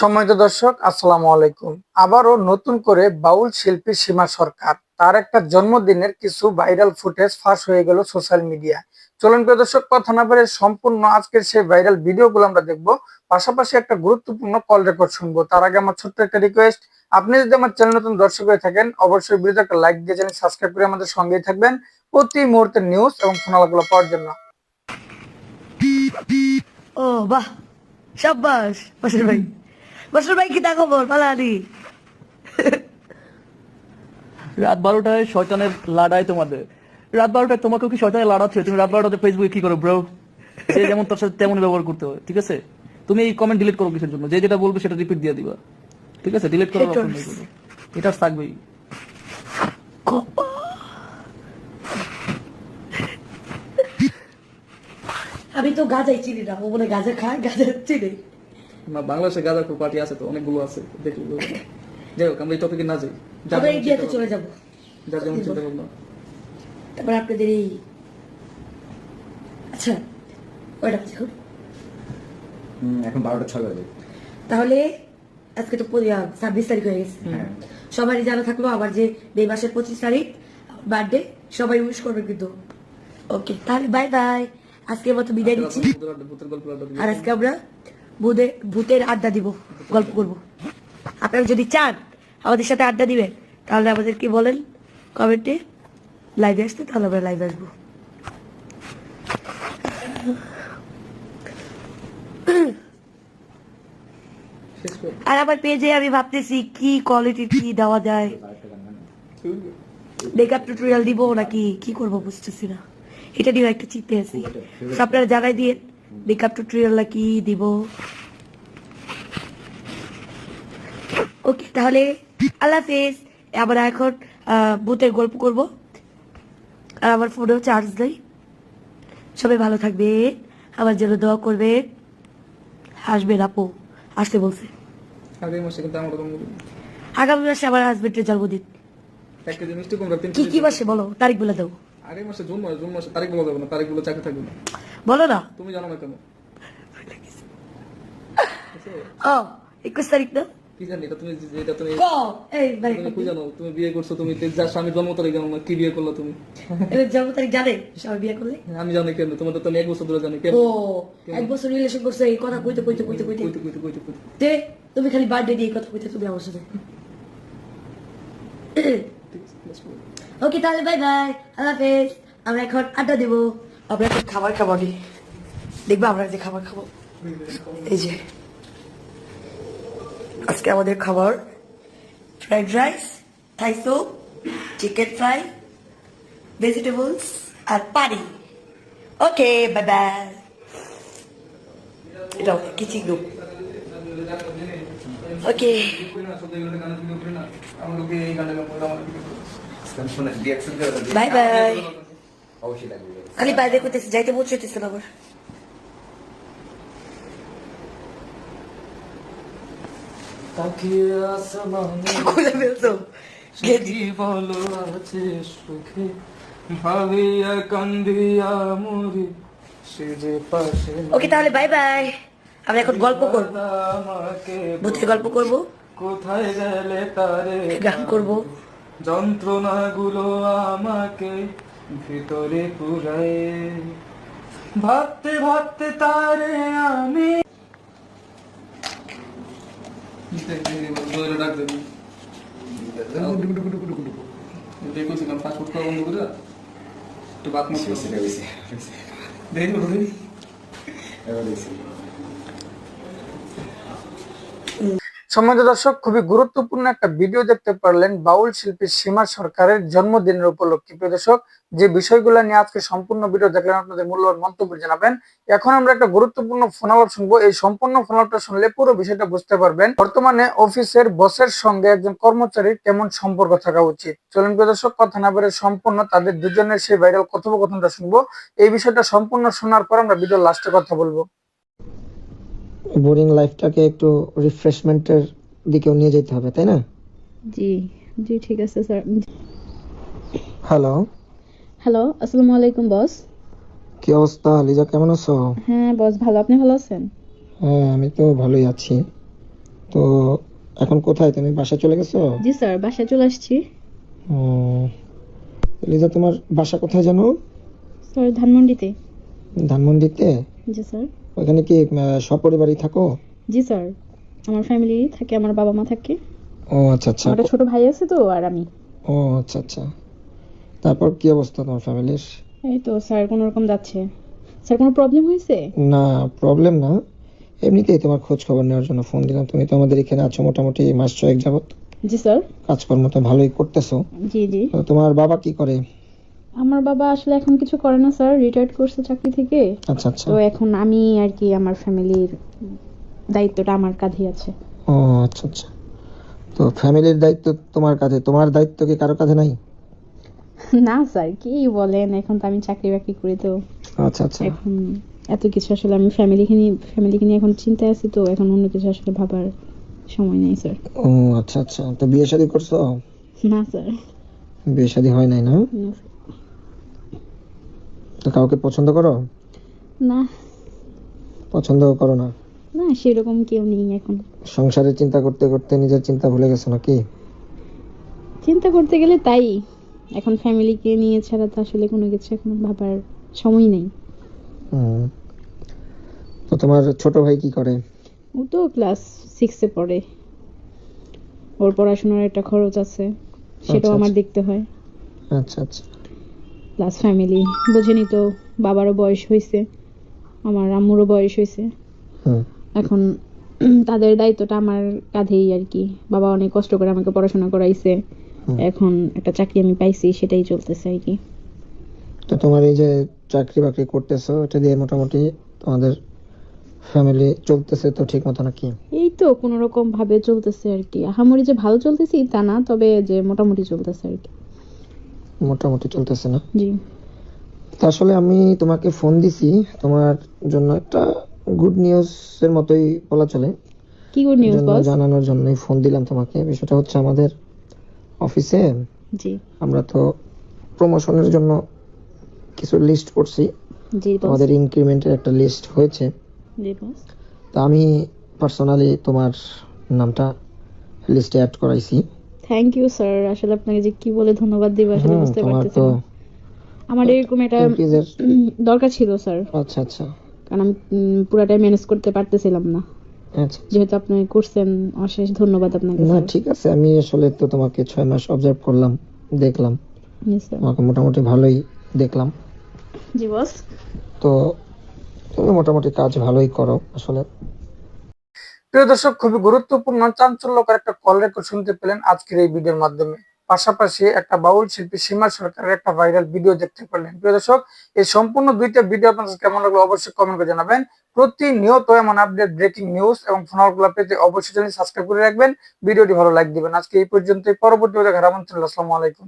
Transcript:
সম্মানিত দর্শক, আসসালামু আলাইকুম। আবারও নতুন করে বাউল শিল্পী সীমা সরকার। তার একটা জন্মদিনের কিছু ভাইরাল ফুটেজ ফাঁস হয়ে গেল সোশ্যাল মিডিয়া। চলুন প্রিয় দর্শক, কথা না বলে সম্পূর্ণ আজকের সেই ভাইরাল ভিডিওগুলো আমরা দেখব। পাশাপাশি একটা গুরুত্বপূর্ণ কল রেকর্ড শুনব। তার আগে আমার ছোট্ট একটা রিকোয়েস্ট আপনি যদি আমার চ্যানেল নতুন দর্শক হয়ে থাকেন, অবশ্যই ভিডিওতে একটা লাইক দিয়ে চ্যানেল সাবস্ক্রাইব করে আমাদের সঙ্গেই থাকবেন। প্রতি মুহূর্তের নিউজ এবং ফোনালাগুলো পাওয়ার জন্য। ও বাহ বাসের ভাই। বাসের ভাই কি তা খবর পালানি রাত বারোটায় শয়তানের লাড়ায় তোমাদের। রাত বারোটায় তোমাকেও কি শয়তানের লাড়াচ্ছে তুমি রাত বারোটাতে ফেসবুকে কি করো ব্রো যে যেমন তোর সাথে তেমন ব্যবহার করতে হয় ঠিক আছে? তুমি এই কমেন্ট ডিলিট করো কিসের জন্য? যে যেটা বলবে সেটা রিপিট দিয়ে দিবা। ঠিক আছে? ডিলিট করো. নেই এটা থাকবেই। আমি তো গাজাই চিনি না ও বলে গাজা খায় গাজা চিনি। না বাংলাদেশে গাজার পার্টি আছে তো অনেকগুলো আছে দেখি। যাই হোক আমরা এই টপিকে না যাই। আমরা ইন্ডিয়াতে চলে যাব। যার যেমন চিন্তা ভাবনা। তারপর আপনাদের এই আচ্ছা বাজে এখন? বারোটা ছয় বাজে। তাহলে আজকে তো ছাব্বিশ তারিখ হয়ে গেছে। সবারই জানা থাকল আবার যে মে মাসের পঁচিশ তারিখ বার্থডে সবাই উইশ করবে কিন্তু। ওকে তাহলে বাই বাই আজকের মতো বিদায় গল্প। আর আজকে আমরা ভূতে ভূতের আড্ডা দিব গল্প করব। আপনারা যদি চান আমাদের সাথে আড্ডা দিবেন তাহলে আমাদেরকে বলেন? কমেন্টে লাইভে আসতে তাহলে আমরা লাইভে আসব। আর আমার পেজে আমি ভাবতেছি কি কোয়ালিটি কি দেওয়া যায়? মেকআপ টিউটোরিয়াল দিব নাকি? কি করব বুঝতেছি না। এটা নিয়ে একটা চিন্তে আছি। আপনারা জানাই দিয়ে মেকআপ কি দিব ওকে তাহলে আল্লাহ হাফেজ আমরা এখন ভূতের গল্প করব। আর আমার ফোনেও চার্জ নেই। সবাই ভালো থাকবে আমার জন্য দোয়া করবে হাসবেন আপু আসতে বলছে। আগামী মাসে আমার হাজবেন্ডের জন্মদিন। কি কি মাসে বলো? তারিখ বলে দাও। আগামী মাসে জুন মাস জুন মাসে তারিখ বলা যাবে না তারিখ বলে চাকরি থাকবে না। বলো না। তুমি জানো না কেন? ও একুশ তারিখ না? কি জানি এটা তুমি যেটা তুমি ক? এই ভাই তুমি কি জানো? তুমি বিয়ে করছ তুমি তে- যার স্বামীর জন্ম তারিখ জানো না কি বিয়ে করল তুমি? জন্ম তারিখ জানে? বিয়ে করলে? আমি জানি কেন তোমাদের তো আমি এক বছর ধরে জানি কেন। ও এক বছর রিলেশন করছ এই কথা কইতে কইতে কইতে কইতে। কইতে কইতে কইতে কইতে। তে তুমি খালি বার্থডে দিয়ে কথা কইতে তুমি আমার সাথে. ওকে তাহলে বাই বাই আল্লাহ হাফেজ। আমরা এখন আড্ডা দেবো। আমরা এখন খাবার খাব আগে। দেখব আমরা যে খাবার খাব। এই যে। আজকে আমাদের খাবার fried rice Thai soup chicken fry vegetables আর পানি। ওকে বাই বাই এটা kitchen room okay. Bye bye অবশ্যই লাগবে খালি বাইরে করতেছে যাইতে বলছে হইতেছে না আবার তাকিয়ে আসমানে খুলে ফেলতো কি বলো আছে সুখে? ভাবিয়া কান্দিয়া মরি সে যে পাশে ওকে তাহলে বাই বাই আমরা এখন গল্প করব। আমাকে ভূতের গল্প করব। কোথায় গেলে তারে গান করব। যন্ত্রণাগুলো আমাকে ভিতরে পুরায়। ভাবতে ভাবতে তারে আমি। ডাক দেবি দেখছিলাম পাসপোর্ট করা বন্ধ করে একটু বাত মারতে হয়েছে, হয়েছে, হয়েছে। দেখি দেখি এবার দেখছি। সম্মানিত দর্শক, খুবই গুরুত্বপূর্ণ একটা ভিডিও দেখতে পারলেন বাউল শিল্পী সীমা সরকারের জন্মদিনের উপলক্ষে। প্রিয় দর্শক, যে বিষয়গুলো নিয়ে আজকে সম্পূর্ণ ভিডিও দেখলেন, আপনাদের মূল্যবান মন্তব্য জানাবেন। এখন আমরা একটা গুরুত্বপূর্ণ ফোনালাপ শুনব। এই সম্পূর্ণ ফোনালাপটা শুনলে পুরো বিষয়টা বুঝতে পারবেন। বর্তমানে অফিসের বসের সঙ্গে একজন কর্মচারীর কেমন সম্পর্ক থাকা উচিত? চলুন প্রিয় দর্শক, কথা না বেড়ে সম্পূর্ণ তাদের দুজনের সেই ভাইরাল কথোপকথনটা শুনব। এই বিষয়টা সম্পূর্ণ শোনার পর আমরা ভিডিও লাস্টে কথা বলব। বোরিং লাইফটাকে একটু রিফ্রেশমেন্টের দিকেও নিয়ে যেতে হবে তাই না? জি জি ঠিক আছে স্যার হ্যালো হ্যালো আসসালামু আলাইকুম বস কি অবস্থা? লিজা কেমন আছো? হ্যাঁ বস ভালো। আপনি ভালো আছেন? হ্যাঁ আমি তো ভালোই আছি। তো এখন কোথায়? তুমি বাসা চলে গেছো? জি স্যার বাসায় চলে আসছি। ও, লিজা তোমার বাসা কোথায় জানো? স্যার ধানমন্ডিতে। ধানমন্ডিতে? জি স্যার ওখানে কি সপরিবারই থাকো? জি স্যার। আমার ফ্যামিলি থাকে আমার বাবা মা থাকে। ও আচ্ছা আচ্ছা। আমার ছোট ভাই আছে তো আর আমি। ও আচ্ছা আচ্ছা। তারপর কি অবস্থা তোমার ফ্যামিলির এই তো স্যার কোনো রকম যাচ্ছে। স্যার কোনো প্রবলেম হয়েছে? না প্রবলেম না। এমনিতেই তোমার খোঁজ খবর নেওয়ার জন্য ফোন দিলাম। তুমি তো আমাদের এখানে আছো মোটামুটি মাস ছয়েক যাবত জি স্যার। কাজকর্ম তো ভালোই করতেছো। জি জি। তোমার বাবা কি করে? আমার বাবা আসলে এখন কিছু করে না স্যার। রিটায়ার্ড করছে চাকরি থেকে। আচ্ছা আচ্ছা। তো এখন আমি আর কি আমার ফ্যামিলির দায়িত্বটা আমার কাঁধে আছে। ও আচ্ছা আচ্ছা। তো ফ্যামিলির দায়িত্ব তোমার কাঁধে। তোমার দায়িত্ব কি কারও কাঁধে নাই? না স্যার কি বলেন? এখন তো আমি চাকরি বাকরি করি তো আচ্ছা আচ্ছা। এখন এত কিছু আসলে আমি ফ্যামিলিকে নিয়ে ফ্যামিলিকে নিয়ে এখন চিন্তায় আছি তো এখন অন্য কিছু আসলে ভাবার সময় নেই স্যার। ও আচ্ছা আচ্ছা। তো বিয়ে শাদী করছ? না স্যার। বিয়ে শাদী হয় নাই না? না। তো কাউকে পছন্দ করো? না। পছন্দ করো না? না সেরকম কেউ নেই এখন। সংসারের চিন্তা করতে করতে নিজের চিন্তা ভুলে গেছো নাকি? চিন্তা করতে গেলে তাই। এখন ফ্যামিলিকে নিয়ে ছাড়া তো আসলে কোনো কিছু এখন ভাবার সময় নেই। তো তোমার ছোট ভাই কি করে? ও তো ক্লাস সিক্সে পড়ে। ওর পড়াশোনার একটা খরচ আছে সেটাও আচ্ছা, আমার আচ্ছা। দেখতে হয়। আচ্ছা আচ্ছা। প্লাস ফ্যামিলি বোঝেনি তো বাবারও বয়স হয়েছে আমার আম্মুরও বয়স হয়েছে এখন তাদের দায়িত্বটা আমার কাঁধেই আর কি। বাবা অনেক কষ্ট করে আমাকে পড়াশোনা করাইছে। এখন একটা চাকরি আমি পাইছি সেটাই চলতেছে আর কি। তো তোমার এই যে চাকরি বাকরি করতেছো এটা দিয়ে মোটামুটি তোমাদের ফ্যামিলি চলতেছে তো ঠিক মতো নাকি? এই তো কোনো রকম ভাবে চলতেছে আর কি। আহামরি যে ভালো চলতেছি তা না তবে যে মোটামুটি চলতেছে আর কি। মোটামুটি চলতেছে না। জি। তো আসলে আমি তোমাকে ফোন দিছি তোমার জন্য একটা গুড নিউজ এর মতোই বলা চলে। কি গুড নিউজ বস জানানোর জন্যই ফোন দিলাম তোমাকে। বিষয়টা হচ্ছে আমাদের অফিসে জি। আমরা তো প্রমোশনের জন্য কিছু লিস্ট করছি। জি বস আমাদের ইনক্রিমেন্টের একটা লিস্ট হয়েছে। জি বস তো আমি পার্সোনালি তোমার নামটা লিস্টে অ্যাড করাইছি। থ্যাংক ইউ স্যার আসলে আপনাকে যে কি বলে ধন্যবাদ দিব আসলে বুঝতে পারতেছি না। আমার এরকম একটা দরকার ছিল স্যার আচ্ছা আচ্ছা। কারণ আমি পুরাটাই ম্যানেজ করতে পারতেছিলাম না। আচ্ছা যেহেতু আপনি করছেন অশেষ ধন্যবাদ আপনাকে না ঠিক আছে আমি আসলে তো তোমাকে ছয় মাস অবজার্ভ করলাম দেখলাম। তোমাকে মোটামুটি ভালোই দেখলাম। জি বস তো তুমি মোটামুটি কাজ ভালোই করো আসলে। প্রিয় দর্শক, খুবই গুরুত্বপূর্ণ, চাঞ্চল্যকর একটা কল রেকর্ড শুনতে পেলেন আজকের এই ভিডিওর মাধ্যমে। পাশাপাশি একটা বাউল শিল্পী সীমা সরকারের একটা ভাইরাল ভিডিও দেখতে পারলেন প্রিয় দর্শক, এই সম্পূর্ণ দুইটা ভিডিও আপনার কেমন লাগল অবশ্যই কমেন্ট করে জানাবেন। প্রতিনিয়ত এমন আপডেট ব্রেকিং নিউজ এবং ফোনালগুলো পেতে অবশ্যই সাবস্ক্রাইব করে রাখবেন। ভিডিওটি ভালো লাইক দিবেন। আজকে এই পর্যন্তই। পরবর্তী আমন্ত্রণ আসসালামু আলাইকুম।